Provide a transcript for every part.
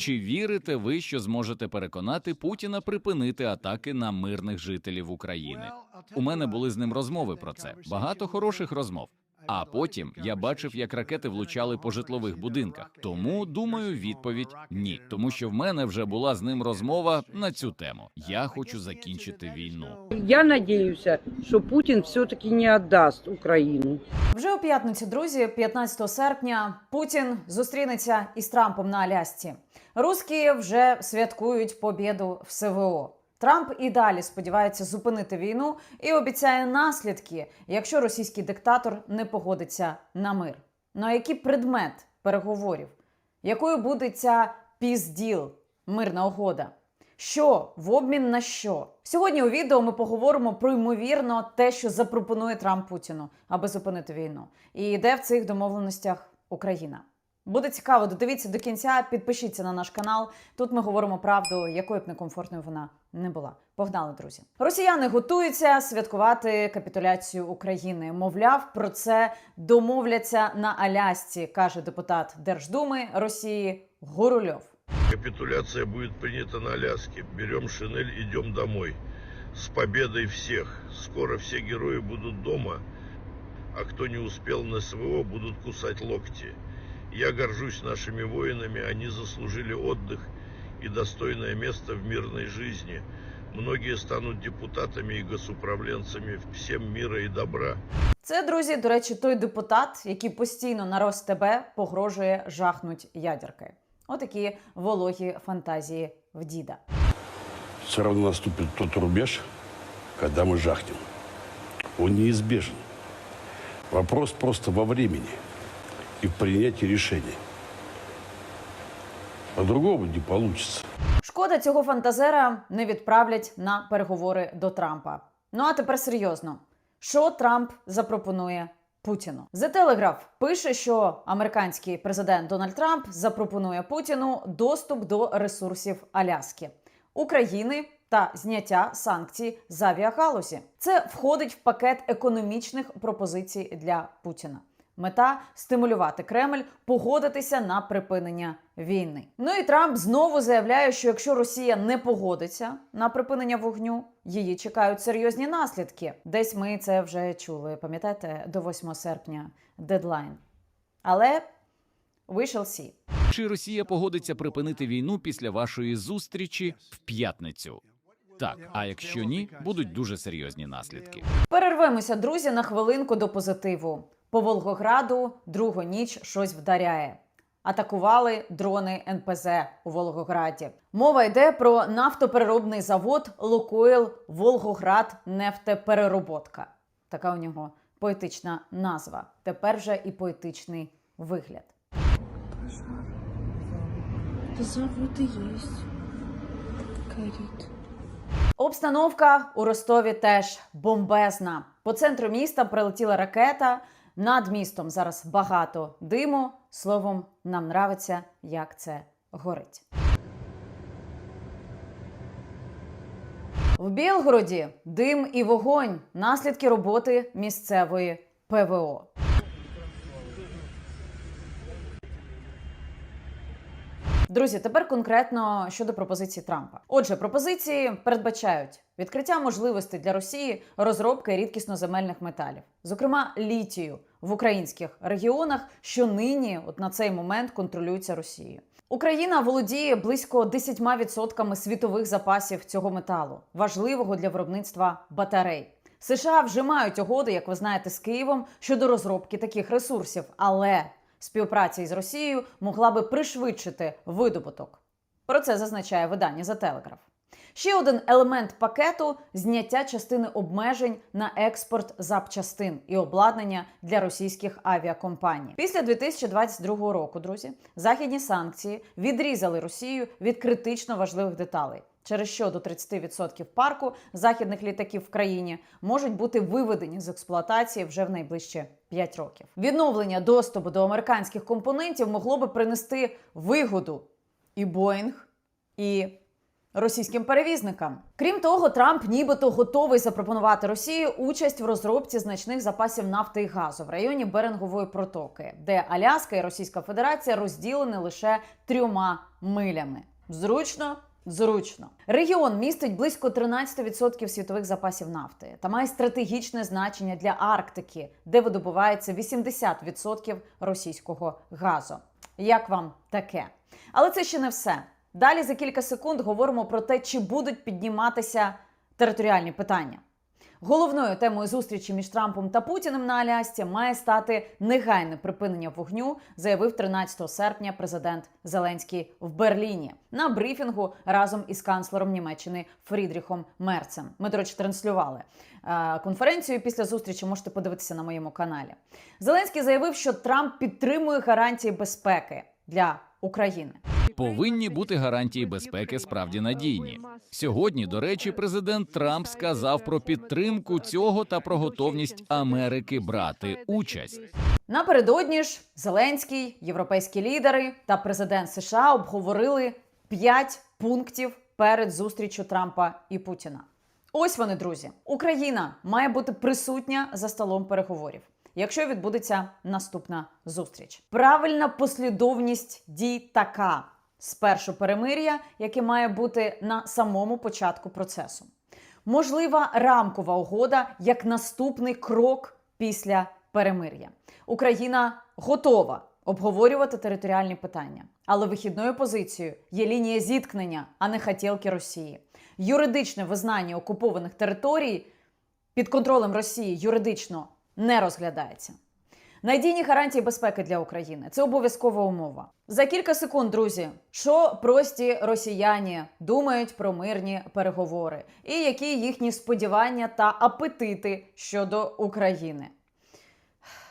Чи вірите ви, що зможете переконати Путіна припинити атаки на мирних жителів України? У мене були з ним розмови про це. Багато хороших розмов. А потім я бачив, як ракети влучали по житлових будинках. Тому думаю, відповідь ні, тому що в мене вже була з ним розмова на цю тему. Я хочу закінчити війну. Я надеюсь, что Путин все-таки не отдаст Украину. Вже у п'ятницю, друзі, 15 серпня, Путін зустрінеться із Трампом на Алясці. Русські вже святкують побєду в СВО. Трамп і далі сподівається зупинити війну і обіцяє наслідки, якщо російський диктатор не погодиться на мир. Ну а який предмет переговорів? Якою буде ця пізділ, мирна угода? Що в обмін на що? Сьогодні у відео ми поговоримо про ймовірно те, що запропонує Трамп Путіну, аби зупинити війну, і де в цих домовленостях Україна. Буде цікаво, додивіться до кінця, підпишіться на наш канал. Тут ми говоримо правду, якою б некомфортною вона не була. Погнали, друзі. Росіяни готуються святкувати капітуляцію України. Мовляв, про це домовляться на Алясці, каже депутат Держдуми Росії Гурульов. Капитуляция будет принята на Аляске. Берем шинель, идем домой. С победой всех. Скоро все герои будут дома, а кто не успел на СВО, будут кусать локти. Я горжусь нашими воинами, они заслужили отдых и достойное место в мирной жизни. Многие станут депутатами и госуправленцами всем мира и добра. Це, друзі, до речі, той депутат, який постійно на РосТБ погрожує жахнуть ядерки. Отакі вологі фантазії в діда. все равно наступит тот рубеж, когда мы жахнем. Он неизбежен. Вопрос просто во времени и в принятии решений. По-другому не получится. Шкода, цього фантазера не відправлять на переговори до Трампа. Ну а тепер серйозно, що Трамп запропонує Путіну? The Telegraph пише, що американський президент Дональд Трамп запропонує Путіну доступ до ресурсів Аляски, України та зняття санкцій з авіагалузі. Це входить в пакет економічних пропозицій для Путіна. Мета стимулювати Кремль погодитися на припинення війни. Ну і Трамп знову заявляє, що якщо Росія не погодиться на припинення вогню, її чекають серйозні наслідки. Десь ми це вже чули. Пам'ятаєте, до 8 серпня дедлайн. Але we shall see. Чи Росія погодиться припинити війну після вашої зустрічі в п'ятницю? Так, а якщо ні, будуть дуже серйозні наслідки. Перервемося, друзі, на хвилинку до позитиву. По Волгограду другу ніч щось вдаряє. Атакували дрони НПЗ у Волгограді. Мова йде про нафтопереробний завод Лукойл Волгоград нефтеперероботка. Така у нього поетична назва. Тепер вже і поетичний вигляд. Есть. Обстановка у Ростові теж бомбезна. По центру міста прилетіла ракета. Над містом зараз багато диму. Словом, нам нравиться, як це горить. В Білгороді дим і вогонь. Наслідки роботи місцевої ПВО. Друзі, тепер конкретно щодо пропозиції Трампа. Отже, пропозиції передбачають відкриття можливостей для Росії розробки рідкісноземельних металів, зокрема літію в українських регіонах, що нині, от на цей момент, контролюються Росією. Україна володіє близько 10% світових запасів цього металу, важливого для виробництва батарей. США вже мають угоди, як ви знаєте, з Києвом щодо розробки таких ресурсів, але співпраця із Росією могла би пришвидшити видобуток. Про це зазначає видання за Телеграф. Ще один елемент пакету зняття частини обмежень на експорт запчастин і обладнання для російських авіакомпаній. Після 2022 року, друзі, західні санкції відрізали Росію від критично важливих деталей. Через що до 30% парку західних літаків в країні можуть бути виведені з експлуатації вже в найближчі 5 років. Відновлення доступу до американських компонентів могло би принести вигоду і Боїнг, і російським перевізникам. Крім того, Трамп нібито готовий запропонувати Росії участь в розробці значних запасів нафти і газу в районі Берингової протоки, де Аляска і Російська Федерація розділені лише трьома милями. Зручно. Зручно регіон містить близько 13% світових запасів нафти та має стратегічне значення для Арктики, де видобувається 80% російського газу. Як вам таке? Але це ще не все. Далі за кілька секунд говоримо про те, чи будуть підніматися територіальні питання. Головною темою зустрічі між Трампом та Путіним на Алясці має стати негайне припинення вогню, заявив 13 серпня президент Зеленський в Берліні на брифінгу разом із канцлером Німеччини Фрідріхом Мерцем. Ми, до речі, транслювали е, конференцію. Після зустрічі можете подивитися на моєму каналі. Зеленський заявив, що Трамп підтримує гарантії безпеки для України. Повинні бути гарантії безпеки справді надійні. Сьогодні, до речі, президент Трамп сказав про підтримку цього та про готовність Америки брати участь. Напередодні ж Зеленський, європейські лідери та президент США обговорили п'ять пунктів перед зустрічю Трампа і Путіна. Ось вони, друзі. Україна має бути присутня за столом переговорів. Якщо відбудеться наступна зустріч, правильна послідовність дій така: спершу перемир'я, яке має бути на самому початку процесу. Можлива рамкова угода як наступний крок після перемир'я. Україна готова обговорювати територіальні питання, але вихідною позицією є лінія зіткнення, а не хотілки Росії. Юридичне визнання окупованих територій під контролем Росії юридично не розглядається. Надійні гарантії безпеки для України це обов'язкова умова. За кілька секунд, друзі, що прості росіяни думають про мирні переговори, і які їхні сподівання та апетити щодо України.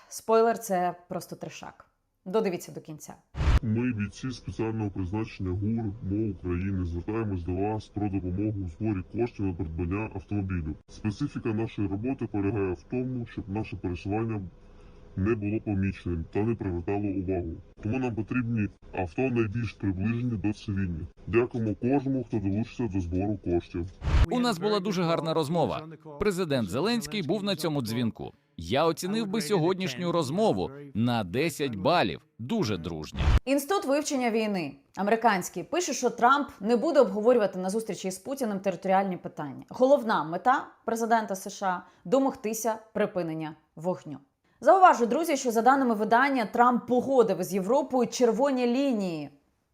Спойлер, це просто трешак. Додивіться до кінця. Ми, бійці спеціального призначення ГУР МО України, звертаємось до вас про допомогу у зборі коштів на придбання автомобілю. Специфіка нашої роботи полягає в тому, щоб наше пересування не було поміченим та не привертало увагу. Тому нам потрібні авто найбільш приближені до цивільних. Дякуємо кожному, хто долучиться до збору коштів. У нас була дуже гарна розмова. Президент Зеленський був на цьому дзвінку. Я оцінив би сьогоднішню розмову на 10 балів. Дуже дружня. Інститут вивчення війни американський пише, що Трамп не буде обговорювати на зустрічі з Путіним територіальні питання. Головна мета президента США домогтися припинення вогню. Зауважу, друзі, що за даними видання, Трамп погодив із Європою червоні лінії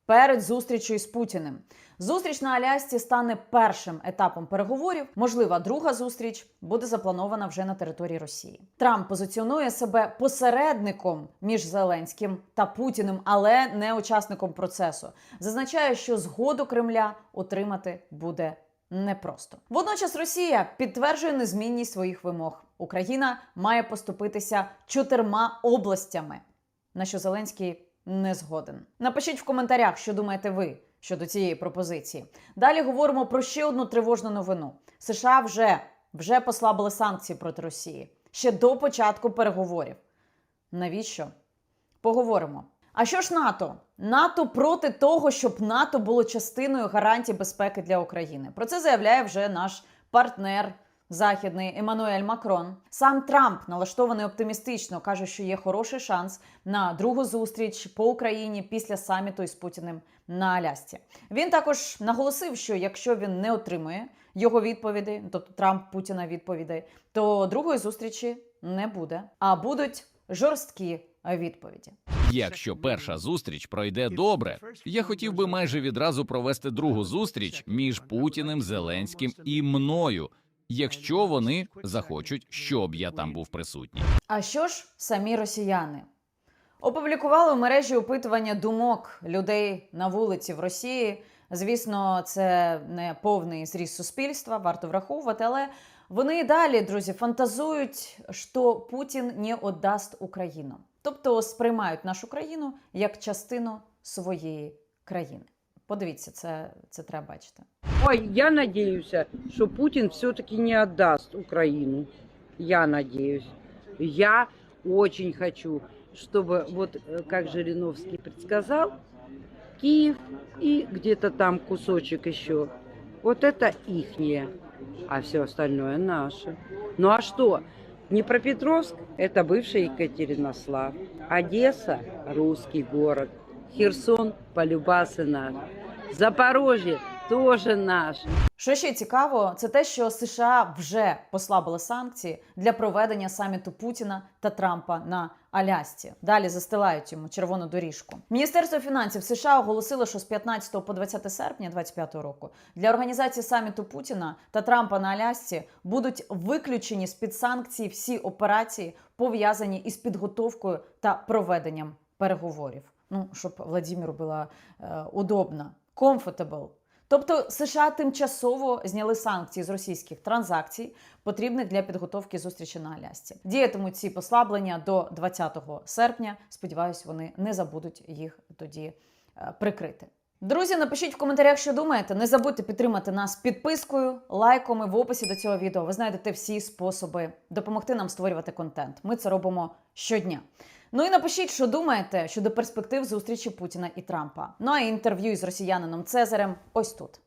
перед зустрічю з Путіним. Зустріч на Алясці стане першим етапом переговорів. Можлива друга зустріч буде запланована вже на території Росії. Трамп позиціонує себе посередником між Зеленським та Путіним, але не учасником процесу. Зазначає, що згоду Кремля отримати буде непросто. Водночас Росія підтверджує незмінність своїх вимог. Україна має поступитися чотирма областями, на що Зеленський не згоден. Напишіть в коментарях, що думаєте ви щодо цієї пропозиції. Далі говоримо про ще одну тривожну новину: США вже, вже послабили санкції проти Росії ще до початку переговорів. Навіщо? Поговоримо. А що ж НАТО? НАТО проти того, щоб НАТО було частиною гарантій безпеки для України. Про це заявляє вже наш партнер західний Еммануель Макрон. Сам Трамп налаштований оптимістично, каже, що є хороший шанс на другу зустріч по Україні після саміту із Путіним на Алясці. Він також наголосив, що якщо він не отримує його відповіді, тобто Трамп Путіна відповідей, то другої зустрічі не буде, а будуть жорсткі відповіді. Якщо перша зустріч пройде добре, я хотів би майже відразу провести другу зустріч між Путіним, Зеленським і мною, якщо вони захочуть, щоб я там був присутній. А що ж самі росіяни? Опублікували в мережі опитування думок людей на вулиці в Росії. Звісно, це не повний зріз суспільства, варто враховувати, але вони і далі, друзі, фантазують, що Путін не віддасть Україну Тобто сприймають нашу країну як частину своєї країни. Подивіться, це, це треба бачити. Ой, я надеюсь, что Путин все-таки не отдаст Украину. Я надеюсь. Я очень хочу, чтобы, вот э, как Жириновский предсказал, Киев и где-то там кусочек еще Вот это ихнее, а все остальное наше. Ну а что? Днепропетровск – это бывший Екатеринослав. Одесса – русский город. Херсон – полюбасы наш. Запорожье – тоже наш. Що ще цікаво, це те, що США вже послабили санкції для проведення саміту Путіна та Трампа на Алясці. Далі застилають йому червону доріжку. Міністерство фінансів США оголосило, що з 15 по 20 серпня 2025 року для організації саміту Путіна та Трампа на Алясці будуть виключені з під санкцій всі операції, пов'язані із підготовкою та проведенням переговорів. Ну щоб Владіміру була е, удобно, comfortable. Тобто США тимчасово зняли санкції з російських транзакцій, потрібних для підготовки зустрічі на Алясці. Діятимуть ці послаблення до 20 серпня. Сподіваюсь, вони не забудуть їх тоді е, прикрити. Друзі, напишіть в коментарях, що думаєте. Не забудьте підтримати нас підпискою, лайком і в описі до цього відео. Ви знайдете всі способи допомогти нам створювати контент. Ми це робимо щодня. Ну і напишіть, що думаєте щодо перспектив зустрічі Путіна і Трампа. Ну а інтерв'ю із росіянином Цезарем ось тут.